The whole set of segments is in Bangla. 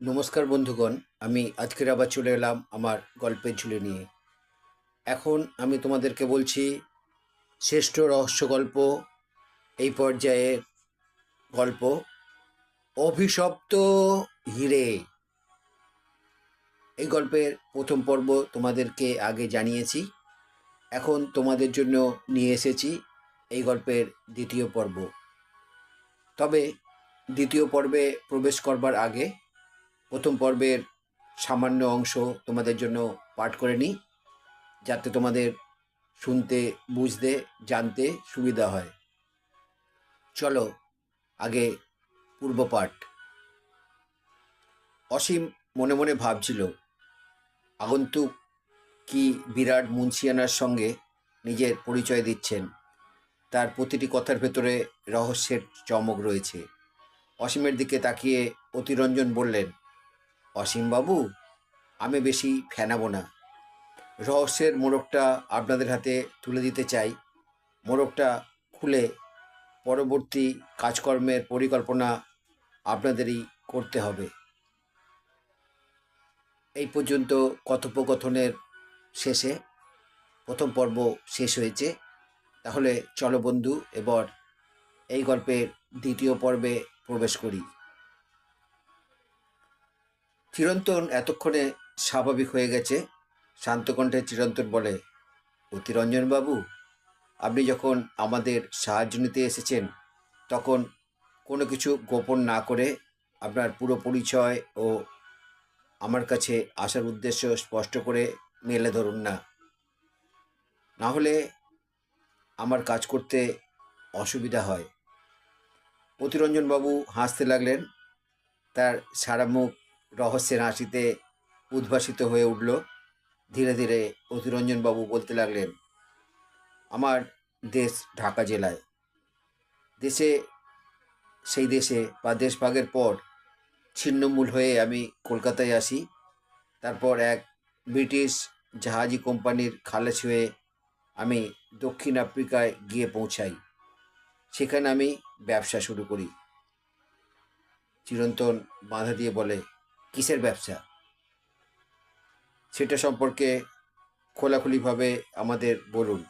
নমস্কার বন্ধুগণ, আমি আজকের আবার চলে এলাম আমার গল্পের ঝুলে নিয়ে। এখন আমি তোমাদেরকে বলছি, শ্রেষ্ঠ রহস্য গল্প, এই পর্যায়ের গল্প, অভিশপ্ত হিরে। এই গল্পের প্রথম পর্ব তোমাদেরকে আগে জানিয়েছি, এখন তোমাদের জন্য নিয়ে এসেছি এই গল্পের দ্বিতীয় পর্ব। তবে দ্বিতীয় পর্বে প্রবেশ করবার আগে প্রথম পর্বের সামান্য অংশ তোমাদের জন্য পাঠ করে নিই, যাতে তোমাদের শুনতে, বুঝতে, জানতে সুবিধা হয়। চলো, আগে পূর্ব পাঠ। অসীম মনে মনে ভাবছিল, আগন্তুক কি বিরাট মুন্সিয়ানার সঙ্গে নিজের পরিচয় দিচ্ছেন? তার প্রতিটি কথার ভেতরে রহস্যের চমক রয়েছে। অসীমের দিকে তাকিয়ে অতিরঞ্জন বললেন অসীমবাবু আমি বেশি ফেনাবো না। রহস্যের মোড়কটা আপনাদের হাতে তুলে দিতে চাই। মোড়কটা খুলে পরবর্তী কাজকর্মের পরিকল্পনা আপনাদেরই করতে হবে। এই পর্যন্ত কথোপকথনের শেষে প্রথম পর্ব শেষ হয়েছে। তাহলে চলো বন্ধু, এবার এই গল্পের দ্বিতীয় পর্বে প্রবেশ করি। চিরন্তন এতক্ষণে স্বাভাবিক হয়ে গেছে। শান্তকণ্ঠে চিরন্তন বলে অতিরঞ্জন বাবু আপনি যখন আমাদের সাহায্য নিতে এসেছেন, তখন কোনো কিছু গোপন না করে আপনার পুরো পরিচয় ও আমার কাছে আসার উদ্দেশ্য স্পষ্ট করে মেলে ধরুন না। না হলে আমার কাজ করতে অসুবিধা হয়। অতিরঞ্জনবাবু হাসতে লাগলেন। তার সারা মুখ রহস্যের হাসিতে উদ্ভাসিত হয়ে উঠল। ধীরে ধীরে অতিরঞ্জনবাবু বলতে লাগলেন, আমার দেশ ঢাকা জেলায়। দেশে, সেই দেশে বা দেশভাগের পর ছিন্নমূল হয়ে আমি কলকাতায় আসি। তারপর এক ব্রিটিশ জাহাজি কোম্পানির খালাস হয়ে আমি দক্ষিণ আফ্রিকায় গিয়ে পৌঁছাই। সেখানে আমি ব্যবসা শুরু করি। চিরন্তন বাধা দিয়ে বলে কিসের ব্যবসা? সেটা সম্পর্কে খোলাখুলিভাবে আমাদের বলুন।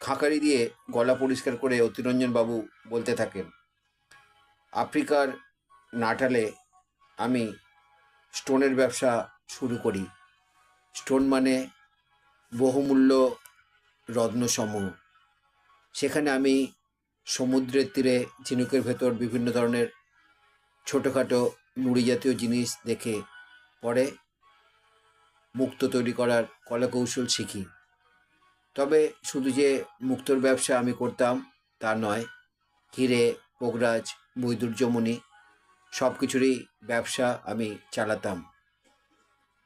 খাঁকারি দিয়ে গলা পরিষ্কার করে অতিরঞ্জন বাবু বলতে থাকেন, আফ্রিকার নাটালে আমি স্টোনের ব্যবসা শুরু করি। স্টোন মানে বহুমূল্য রত্নসমূহ। সেখানে আমি সমুদ্রের তীরে ঝিনুকের ভেতর বিভিন্ন ধরনের ছোটোখাটো নুড়ি জাতীয় জিনিস দেখে পরে মুক্ত তৈরি করার কলাকৌশল শিখি। তবে শুধু যে মুক্তর ব্যবসা আমি করতাম তা নয় হিরে পোগরাজ বৈদুর্যমণি সব কিছুরই ব্যবসা আমি চালাতাম।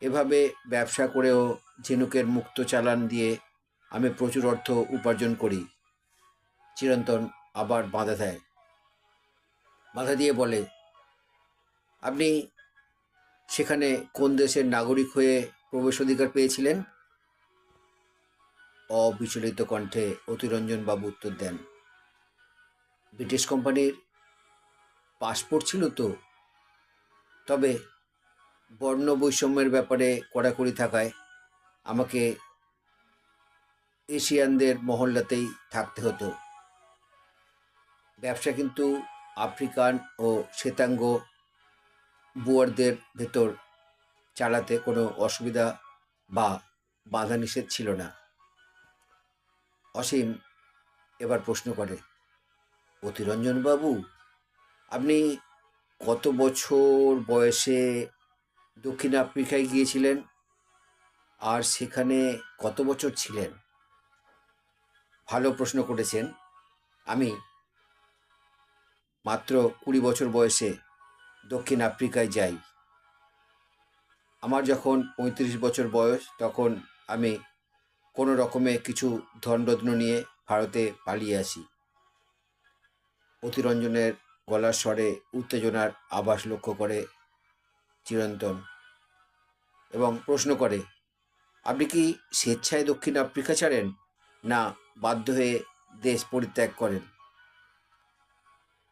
এভাবে ব্যবসা করেও ঝিনুকের মুক্ত চালান দিয়ে আমি প্রচুর অর্থ উপার্জন করি। চিরন্তন আবার বাধা দেয়। বাধা দিয়ে বলে, আপনি সেখানে কোন দেশের নাগরিক হয়ে প্রবেশ অধিকার পেয়েছিলেন? অবিচলিত কণ্ঠে অতিরঞ্জন বাবু উত্তর দেন, ব্রিটিশ কোম্পানির পাসপোর্ট ছিল তো, তবে বর্ণ বৈষম্যের ব্যাপারে কড়াকড়ি থাকায় আমাকে এশিয়ানদের মহল্লাতেই থাকতে হতো। ব্যবসা কিন্তু আফ্রিকান ও শ্বেতাঙ্গ বুয়ারদের ভেতর চালাতে কোনো অসুবিধা বা বাধা নিষেধ ছিল না। অসীম এবার প্রশ্ন করে, অতিরঞ্জন বাবু, আপনি কত বছর বয়সে দক্ষিণ আফ্রিকায় গিয়েছিলেন? আর সেখানে কত বছর ছিলেন? ভালো প্রশ্ন করেছেন। আমি মাত্র কুড়ি বছর বয়সে দক্ষিণ আফ্রিকায় যাই। আমার যখন পঁয়ত্রিশ বছর বয়স, তখন আমি কোনো রকমে কিছু ধনরত্ন নিয়ে ভারতে পালিয়ে আসি। অতিরঞ্জনের গলার স্বরে উত্তেজনার আভাস লক্ষ্য করে চিরন্তন এবং প্রশ্ন করে, আপনি কি স্বেচ্ছায় দক্ষিণ আফ্রিকা ছাড়েন? না, বাধ্য হয়ে দেশ পরিত্যাগ করেন।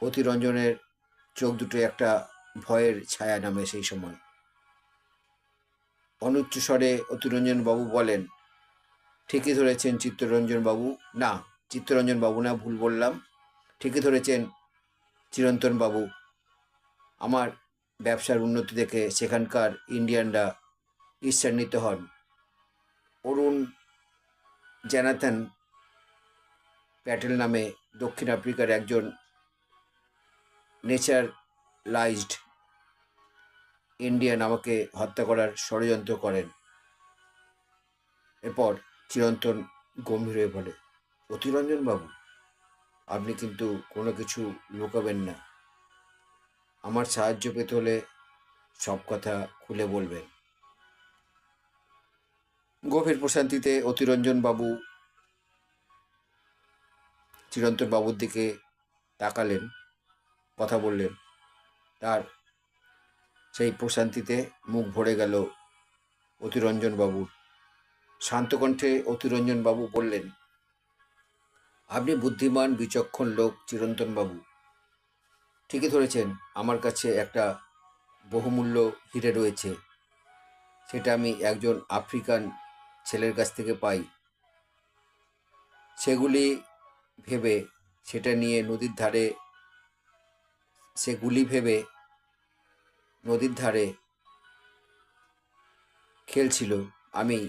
অতিরঞ্জনের চোখ দুটো একটা ভয়ের ছায়া নামে সেই সময়। অনুচ্চ স্বরে অতিরঞ্জন বাবু বলেন, ঠিকই ধরেছেন চিত্তরঞ্জন বাবু না চিত্তরঞ্জন বাবু না, ভুল বললাম। ঠিকই ধরেছেন চিরন্তন বাবু আমার ব্যবসার উন্নতি দেখে সেখানকার ইন্ডিয়ানরা ঈর্ষান্বিত হন। অরুণ জ্যানাথন প্যাটেল নামে দক্ষিণ আফ্রিকার একজন নেচারলাইজড ইন্ডিয়ান আমাকে হত্যা করার ষড়যন্ত্র করেন। এরপর চিরন্তন গম্ভীর হয়ে বলে, অতিরঞ্জন বাবু, আপনি কিন্তু কোনো কিছু লুকাবেন না। আমার সাহায্য পেতে হলে সব কথা খুলে বলবেন। গভীর প্রশান্তিতে অতিরঞ্জন বাবু চিরন্তন বাবুর দিকে তাকালেন। কথা বললেন। তার সেই প্রশান্তিতে মুখ ভরে গেল অতিরঞ্জন বাবুর শান্ত কণ্ঠে অতিরঞ্জন বাবু বললেন, আপনি বুদ্ধিমান, বিচক্ষণ লোক চিরন্তন বাবু ঠিকই ধরেছেন, আমার কাছে একটা বহুমূল্য হিরে রয়েছে। সেটা আমি একজন আফ্রিকান ছেলের কাছ থেকে পাই। সেগুলি ভেবে সেটা নিয়ে নদীর ধারে সেগুলি ভেবে নদীর ধারে খেলছিল। আমি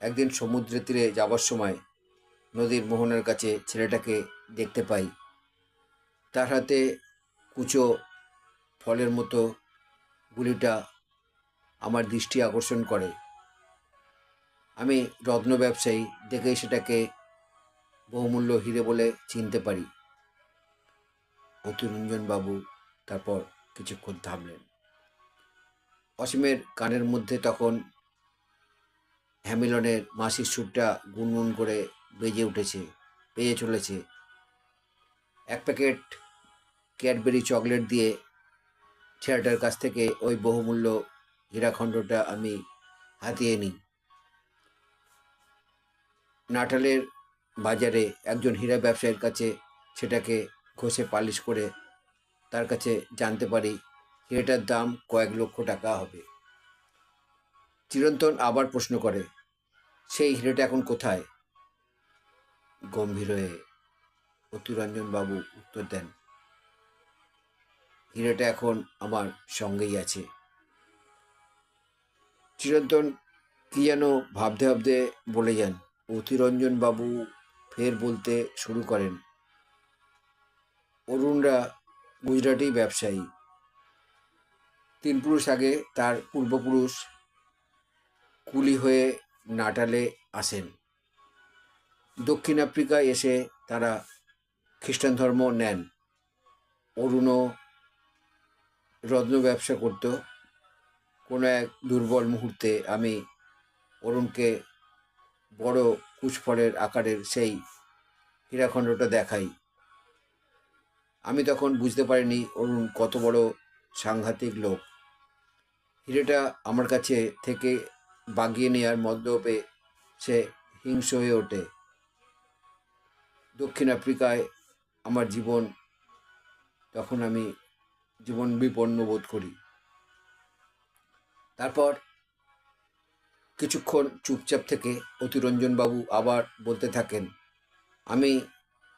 একদিন সমুদ্রের তীরে যাবার সময় নদীর মোহনের কাছে ছেলেটাকে দেখতে পাই। তার হাতে কুচো ফলের মতো গুলিটা আমার দৃষ্টি আকর্ষণ করে। আমি রত্ন ব্যবসায়ী দেখেই সেটাকে বহুমূল্য হিরে বলে চিনতে পারি। বাবু তারপর কিছুক্ষণ থামলেন। অসীমের কানের মধ্যে তখন হ্যামিলনের মাসির সুরটা গুনগুন করে বেজে উঠেছে, বেজে চলেছে। এক প্যাকেট ক্যাডবেরি চকলেট দিয়ে ছেলেটার কাছ থেকে ওই বহুমূল্য হীরাখণ্ডটা আমি হাতিয়ে নিই। নাটালের বাজারে একজন হীরা ব্যবসায়ীর কাছে সেটাকে ঘষে পালিশ করে তার কাছে জানতে পারি হীরেটার দাম কয়েক লক্ষ টাকা হবে। চিরন্তন আবার প্রশ্ন করে, সেই হিরেটা এখন কোথায়? গম্ভীর হয়ে অতিরঞ্জন বাবু উত্তর দেন, হিরেটা এখন আমার সঙ্গেই আছে। চিরন্তন কি যেন ভাবতে ভাবতে বলে যান। অতিরঞ্জন বাবু ফের বলতে শুরু করেন অরুণরা গুজরাটি ব্যবসায়ী। তিন পুরুষ আগে তার পূর্বপুরুষ কুলি হয়ে নাটালে আসেন। দক্ষিণ আফ্রিকায় এসে তারা খ্রিস্টান ধর্ম নেন। অরুণও রত্ন ব্যবসা করত। কোনো এক দুর্বল মুহূর্তে আমি অরুণকে বড় কুচফলের আকারের সেই হীরাখণ্ডটা দেখাই। আমি তখন বুঝতে পারিনি অরুণ কত বড় সাংঘাতিক লোক। হিরেটা আমার কাছে থেকে বাগিয়ে নেওয়ার মদ্যপে সে হিংস হয়ে ওঠে। দক্ষিণ আফ্রিকায় আমার জীবন, তখন আমি জীবন বিপন্ন বোধ করি। তারপর কিছুক্ষণ চুপচাপ থেকে অতিরঞ্জনবাবু আবার বলতে থাকেন, আমি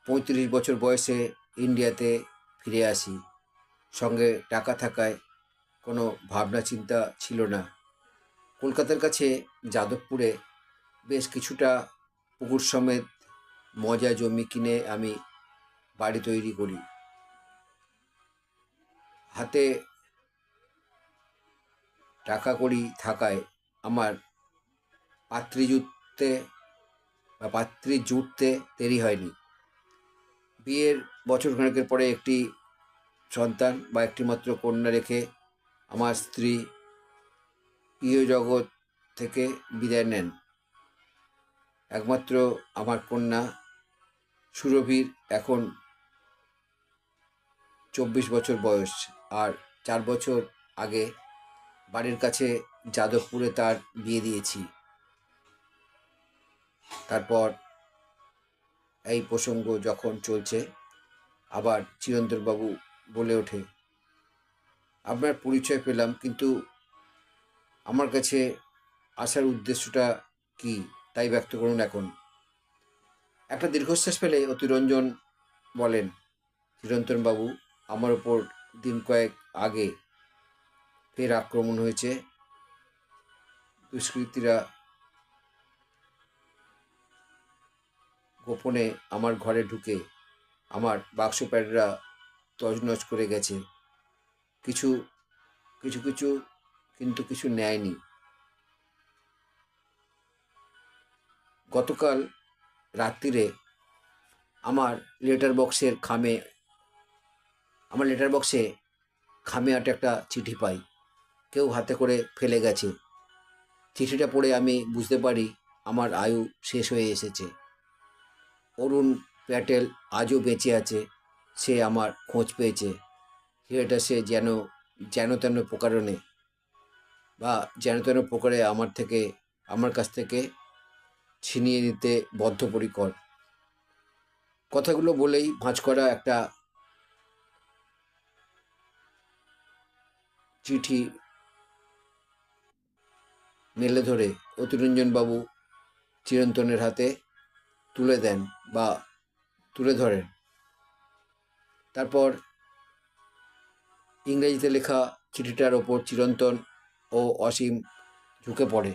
পঁয়ত্রিশ বছর বয়সে ইন্ডিয়াতে ফিরে আসি। সঙ্গে টাকা থাকায় কোনো ভাবনা চিন্তা ছিল না। কলকাতার কাছে যাদবপুরে বেশ কিছুটা পুকুর সমেত মজা জমি কিনে আমি বাড়ি তৈরি করি। হাতে টাকা কড়ি থাকায় আমার পাত্রী জুটতে বা পাত্রী জুটতে দেরি হয়নি। বিয়ের বছর খানেকের পরে একটি সন্তান বা একটি মাত্র কন্যা রেখে আমার স্ত্রী জগৎ থেকে বিদায় নেন। একমাত্র আমার কন্যা সুরভির এখন চব্বিশ বছর বয়স আর চার বছর আগে বাড়ির কাছে যাদবপুরে তার বিয়ে দিয়েছি। তারপর এই প্রসঙ্গ যখন চলছে আবার চিরন্তনবাবু বলে ওঠে, আপনার পরিচয় পেলাম, কিন্তু আমার কাছে আসার উদ্দেশ্যটা কি তাই ব্যক্ত করুন এখন। একটা দীর্ঘশ্বাস ফেলে অতিরঞ্জন বলেন চিরন্তন বাবু আমার ওপর দিন কয়েক আগে ফের আক্রমণ হয়েছে। দুষ্কৃতীরা গোপনে আমার ঘরে ঢুকে আমার বাক্স প্যাডরা তজনজ করে গেছে। কিছু কিছু কিছু কিন্তু কিছু নেয়নি। গতকাল রাত্রিরে আমার লেটার বক্সের খামে, আমার লেটার বক্সে খামে আটে একটা চিঠি পাই। কেউ হাতে করে ফেলে গেছে। চিঠিটা পড়ে আমি বুঝতে পারি আমার আয়ু শেষ হয়ে এসেছে। অরুণ প্যাটেল আজও বেঁচে আছে, সে আমার খোঁজ পেয়েছে। হিরেটা সে যেন যেন তেন প্রকারণে বা যেন তেন প্রকারে আমার থেকে, আমার কাছ থেকে ছিনিয়ে নিতে বদ্ধপরিকর। কথাগুলো বলেই ভাঁজ করা একটা চিঠি মেলে ধরে অতিরঞ্জনবাবু চিরন্তনের হাতে তুলে দেন বা তুলে ধরেন। তারপর ইংরেজিতে লেখা চিঠিটার ওপর চিরন্তন ও অসীম ঝুঁকে পড়ে।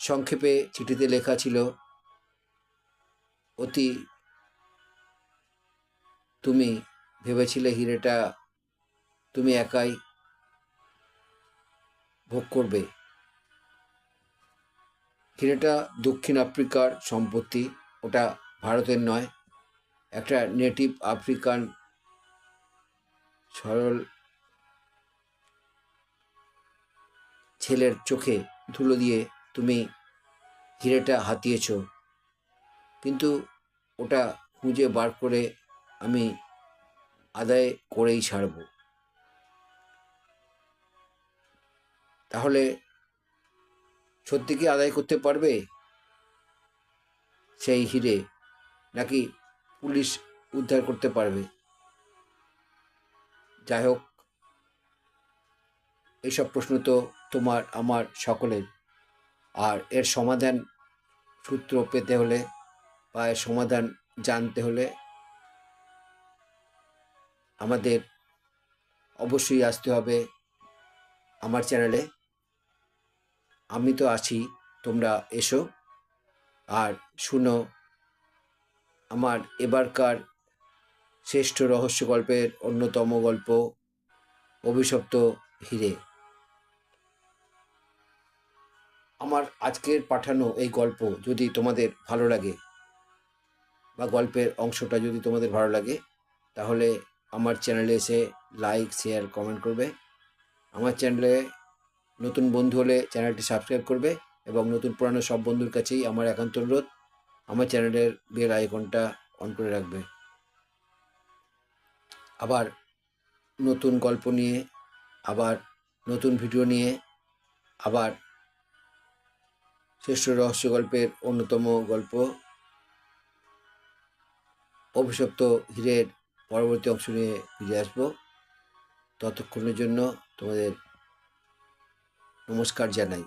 সংক্ষেপে চিঠিতে লেখা ছিল, অতি তুমি ভেবেছিলে হিরেটা তুমি একাই ভোগ করবে। হিরেটা দক্ষিণ আফ্রিকার সম্পত্তি ওটা ভারতের নয়, একটা নেটিভ আফ্রিকান সরল ছেলের চোখে ধুলো দিয়ে তুমি হিরেটা হাতিয়েছ। কিন্তু ওটা খুঁজে বার করে আমি আদায় করেই ছাড়ব। তাহলে সত্যি কি আদায় করতে পারবে? সেই হিরে নাকি পুলিশ উদ্ধার করতে পারবে? যাই হোক এইসব প্রশ্ন তো তোমার, আমার সকলের। আর এর সমাধান সূত্র পেতে হলে বা এর সমাধান জানতে হলে আমাদের অবশ্যই আসতে হবে আমার চ্যানেলে। আমি তো আছি, তোমরা এসো। আর শুনো, আমার এবারকার শ্রেষ্ঠ রহস্য গল্পের অন্যতম গল্প, অভিশপ্ত হিরে। আমার আজকের পাঠানো এই গল্প যদি তোমাদের ভালো লাগে, বা গল্পের অংশটা যদি তোমাদের ভালো লাগে, তাহলে আমার চ্যানেলে এসে লাইক, শেয়ার, কমেন্ট করবে। আমার চ্যানেলে নতুন বন্ধু হলে চ্যানেলটি সাবস্ক্রাইব করবে। এবং নতুন পুরানো সব বন্ধুর কাছেই আমার একান্ত অনুরোধ, আমার চ্যানেলের বেল আইকনটা অন করে রাখবে। আবার নতুন গল্প নিয়ে, আবার নতুন ভিডিও নিয়ে, আবার শ্রেষ্ঠ রহস্য গল্পের অন্যতম গল্প, অভিশপ্ত হীরের পরবর্তী অংশ নিয়ে ফিরে আসব। ততক্ষণের জন্য তোমাদের নমস্কার জানাই।